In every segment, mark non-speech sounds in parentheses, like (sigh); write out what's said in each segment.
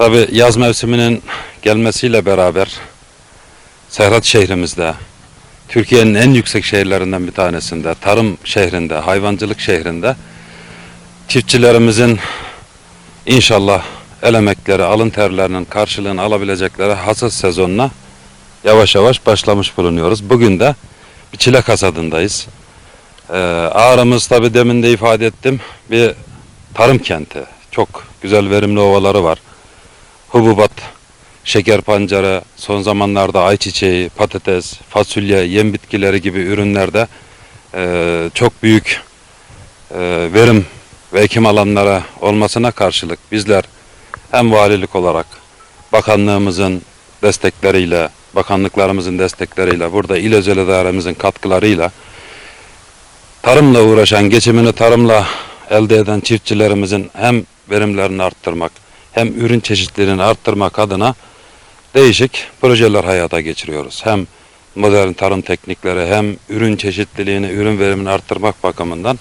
Tabi yaz mevsiminin gelmesiyle beraber Serhat şehrimizde, Türkiye'nin en yüksek şehirlerinden bir tanesinde, tarım şehrinde, hayvancılık şehrinde çiftçilerimizin inşallah el emekleri, alın terlerinin karşılığını alabilecekleri hasat sezonuna yavaş yavaş başlamış bulunuyoruz. Bugün de bir çilek hasadındayız. Ee, Ağrımız tabi demin de ifade ettim bir tarım kenti. Çok güzel verimli ovaları var. Hububat, şeker pancarı, son zamanlarda ayçiçeği, patates, fasulye, yem bitkileri gibi ürünlerde e, çok büyük e, verim ve ekim alanlara olmasına karşılık bizler hem valilik olarak bakanlığımızın destekleriyle, bakanlıklarımızın destekleriyle, burada il özel idaremizin katkılarıyla tarımla uğraşan, geçimini tarımla elde eden çiftçilerimizin hem verimlerini arttırmak hem ürün çeşitliliğini arttırmak adına değişik projeler hayata geçiriyoruz. Hem modern tarım teknikleri hem ürün çeşitliliğini, ürün verimini arttırmak bakımından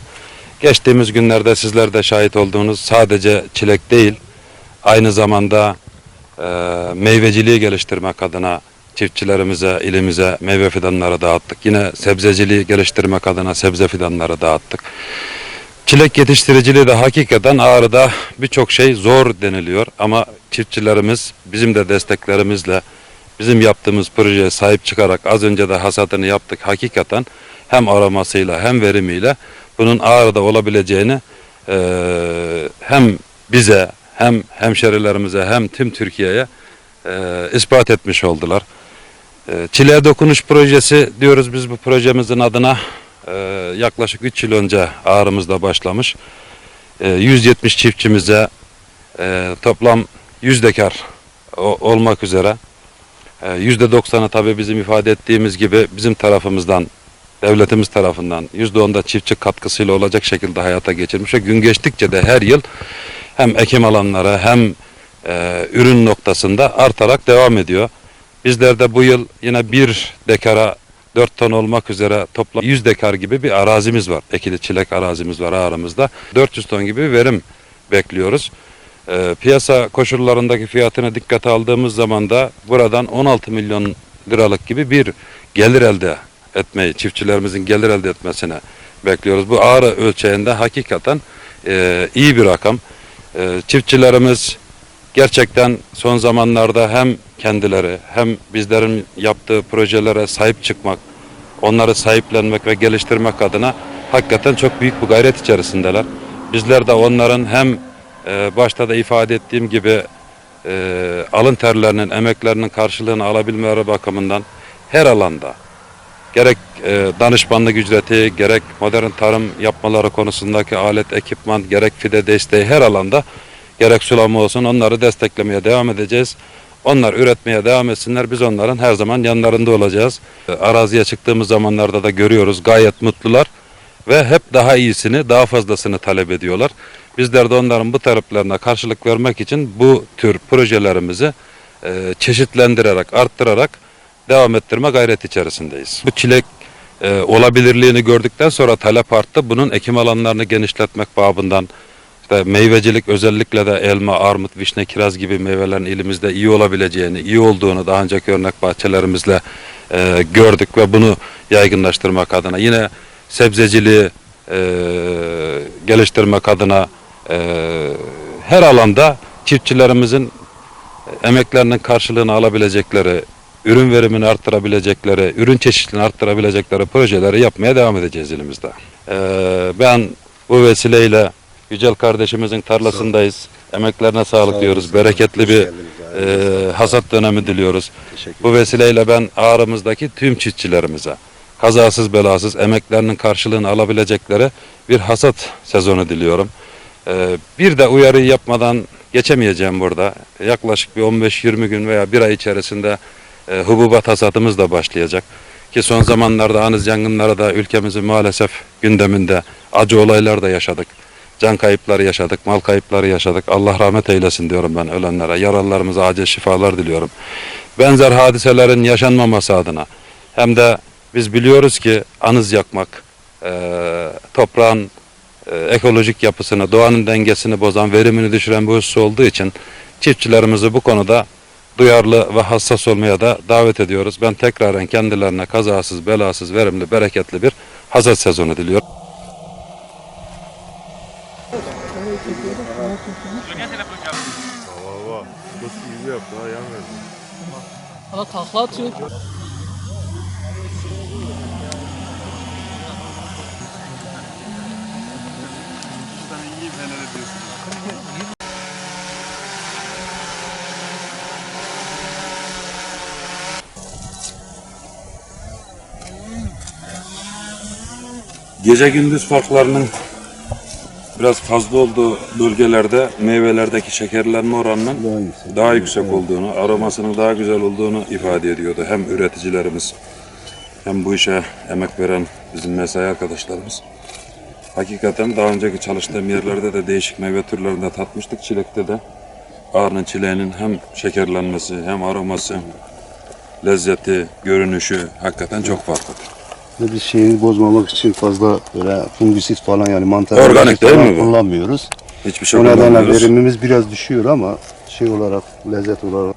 geçtiğimiz günlerde sizler de şahit olduğunuz sadece çilek değil, aynı zamanda e, meyveciliği geliştirmek adına çiftçilerimize, ilimize meyve fidanları dağıttık. Yine sebzeciliği geliştirmek adına sebze fidanları dağıttık. Çilek yetiştiriciliği de hakikaten Ağrı'da birçok şey zor deniliyor ama çiftçilerimiz bizim de desteklerimizle bizim yaptığımız projeye sahip çıkarak az önce de hasadını yaptık. Hakikaten hem aramasıyla hem verimiyle bunun Ağrı'da olabileceğini eee, hem bize hem hemşerilerimize hem tüm Türkiye'ye eee, ispat etmiş oldular. Eee, Çileğe Dokunuş Projesi diyoruz biz bu projemizin adına eee, yaklaşık 3 yıl önce Ağrı'mızda başlamış. Eee, 170 çiftçimize eee, toplam 100 dekar olmak üzere eee, %90'ı tabii bizim ifade ettiğimiz gibi bizim tarafımızdan devletimiz tarafından %10'da çiftçi katkısıyla olacak şekilde hayata geçirmiş ve gün geçtikçe de her yıl hem ekim alanları hem e, ürün noktasında artarak devam ediyor. Bizler de bu yıl yine bir dekara 4 ton olmak üzere toplam 100 dekar gibi bir arazimiz var. Ekili çilek arazimiz var ağrımızda. 400 ton gibi verim bekliyoruz. E, piyasa koşullarındaki fiyatını dikkate aldığımız zaman da buradan 16 milyon liralık gibi bir gelir elde etmeyi, çiftçilerimizin gelir elde etmesine bekliyoruz. Bu ağrı ölçeğinde hakikaten e, iyi bir rakam. E, çiftçilerimiz gerçekten son zamanlarda hem kendileri hem bizlerin yaptığı projelere sahip çıkmak, onları sahiplenmek ve geliştirmek adına hakikaten çok büyük bir gayret içerisindeler. Bizler de onların hem e, başta da ifade ettiğim gibi e, alın terlerinin, emeklerinin karşılığını alabilmeleri bakımından her alanda gerek e, danışmanlık ücreti, gerek modern tarım yapmaları konusundaki alet, ekipman, gerek fide desteği her alanda gerek sulama olsun onları desteklemeye devam edeceğiz. Onlar üretmeye devam etsinler. Biz onların her zaman yanlarında olacağız. E, Araziye çıktığımız zamanlarda da görüyoruz gayet mutlular ve hep daha iyisini, daha fazlasını talep ediyorlar. Bizler de onların bu taleplerine karşılık vermek için bu tür projelerimizi e, çeşitlendirerek, arttırarak devam ettirme gayret içerisindeyiz. Bu çilek e, olabilirliğini gördükten sonra talep arttı. Bunun ekim alanlarını genişletmek babından işte meyvecilik özellikle de elma, armut, vişne, kiraz gibi meyvelerin elimizde iyi olabileceğini, iyi olduğunu daha önceki örnek bahçelerimizle e, gördük ve bunu yaygınlaştırmak adına yine sebzeciliği e, geliştirmek adına e, her alanda çiftçilerimizin emeklerinin karşılığını alabilecekleri, ürün verimini arttırabilecekleri, ürün çeşitliliğini arttırabilecekleri projeleri yapmaya devam edeceğiz elimizde. Ee, ben bu vesileyle Yücel kardeşimizin tarlasındayız. Emeklerine sağlık Sağ diyoruz. olun. Bereketli Hoş bir geldiniz abi. e, hasat dönemi diliyoruz. Teşekkür Bu vesileyle ben ağrımızdaki tüm çiftçilerimize kazasız belasız emeklerinin karşılığını alabilecekleri bir hasat sezonu diliyorum. Ee, bir de uyarı yapmadan geçemeyeceğim burada. Yaklaşık bir 15-20 gün veya bir ay içerisinde e, hububat hasadımız da başlayacak. Ki son zamanlarda anız yangınları da ülkemizin maalesef gündeminde acı olaylar da yaşadık. Can kayıpları yaşadık, mal kayıpları yaşadık. Allah rahmet eylesin diyorum ben ölenlere. Yaralılarımıza acil şifalar diliyorum. Benzer hadiselerin yaşanmaması adına hem de biz biliyoruz ki anız yakmak, e, toprağın e, ekolojik yapısını, doğanın dengesini bozan, verimini düşüren bir husus olduğu için çiftçilerimizi bu konuda duyarlı ve hassas olmaya da davet ediyoruz. Ben tekraren kendilerine kazasız, belasız, verimli, bereketli bir hasat sezonu diliyorum. Ana takla atıyor. Gece gündüz farklarının biraz fazla olduğu bölgelerde meyvelerdeki şekerlenme oranının daha yüksek, olduğunu, aromasının daha güzel olduğunu ifade ediyordu. Hem üreticilerimiz hem bu işe emek veren bizim mesai arkadaşlarımız. Hakikaten daha önceki çalıştığım yerlerde de değişik meyve türlerinde tatmıştık. Çilekte de ağrının çileğinin hem şekerlenmesi hem aroması, lezzeti, görünüşü hakikaten çok farklıdır. Ve biz şeyini bozmamak için fazla böyle fungisit falan yani mantar Organik değil mi bu? kullanmıyoruz. Hiçbir şey O nedenle kullanmıyoruz. verimimiz biraz düşüyor ama şey olarak lezzet olarak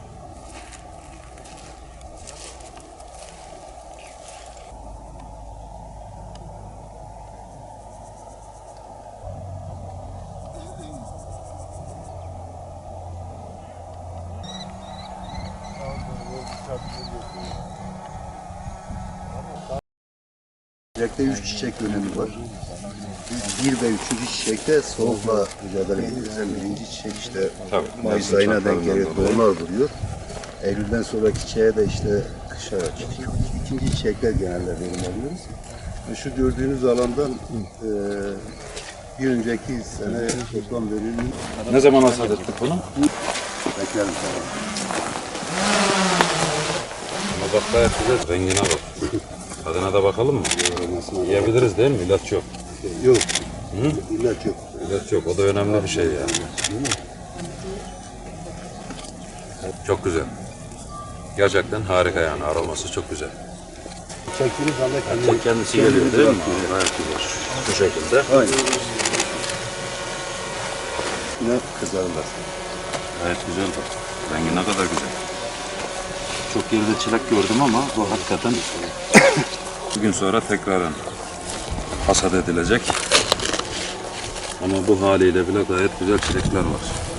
Çiçekte üç çiçek dönemi var. Bir ve üçüncü çiçekte soğukla mücadele ediyoruz. Yani birinci çiçek işte Tabii, Mayıs ayına denk geliyor. dolayı. Tohumlar duruyor. Eylül'den sonraki çiçeğe de işte kışa çıkıyor. İkinci çiçekler genelde verim alıyoruz. Ve şu gördüğünüz alandan e, bir önceki sene toplam verimin Ne zaman hasat ettik bunu? beklerim sana. Ama bak gayet güzel. Rengine bak. Tadına da bakalım mı? Yiyebiliriz değil mi? İlaç yok. Yok. İlaç yok. İlaç yok. O da önemli bir şey yani. Çok güzel. Gerçekten harika yani. Aroması çok güzel. Çektiğiniz anda kendini Kendisi geliyor değil mi? Gayet güzel. Bu şekilde. Aynen. Ne kızarlar. Gayet güzel bak. Rengi ne kadar güzel. Çok yerde çilek gördüm ama bu hakikaten (coughs) bugün sonra tekrarın hasat edilecek. Ama bu haliyle bile gayet güzel çilekler var.